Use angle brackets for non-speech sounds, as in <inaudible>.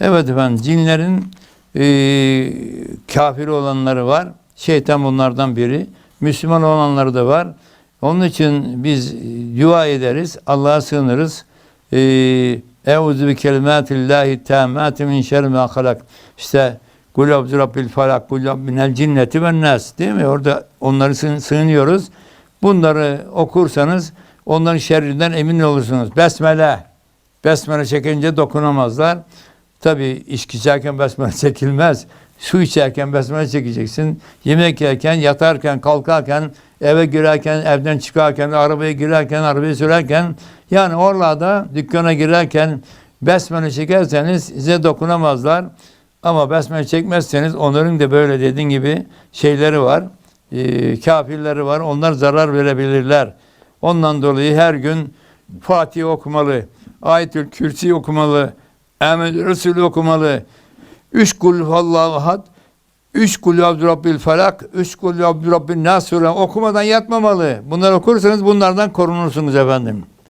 Evet efendim cinlerin e, kafir olanları var. Şeytan bunlardan biri. Müslüman olanları da var. Onun için biz dua ederiz. Allah'a sığınırız. E, Euzu bi kelimatillahi tammati min şerri ma halak. İşte Kul abzu rabbil falak, kul minel cinneti ve nas. Değil mi? Orada onları sığın- sığınıyoruz. Bunları okursanız onların şerrinden emin olursunuz. Besmele. Besmele çekince dokunamazlar. Tabi içki içerken besmele <laughs> çekilmez. Su içerken besmele çekeceksin. Yemek yerken, yatarken, kalkarken, eve girerken, evden çıkarken, arabaya girerken, arabayı sürerken yani oralarda dükkana girerken besmele çekerseniz size dokunamazlar. Ama besmele çekmezseniz onların da böyle dediğin gibi şeyleri var. Ee, kafirleri var. Onlar zarar verebilirler. Ondan dolayı her gün Fatih okumalı. Ayetül Kürsi okumalı. Ahmet Resulü okumalı. Üç kul vallahu ahad. Üç kul Rabbil felak. Üç kul Rabbil nas okumadan yatmamalı. Bunları okursanız bunlardan korunursunuz efendim.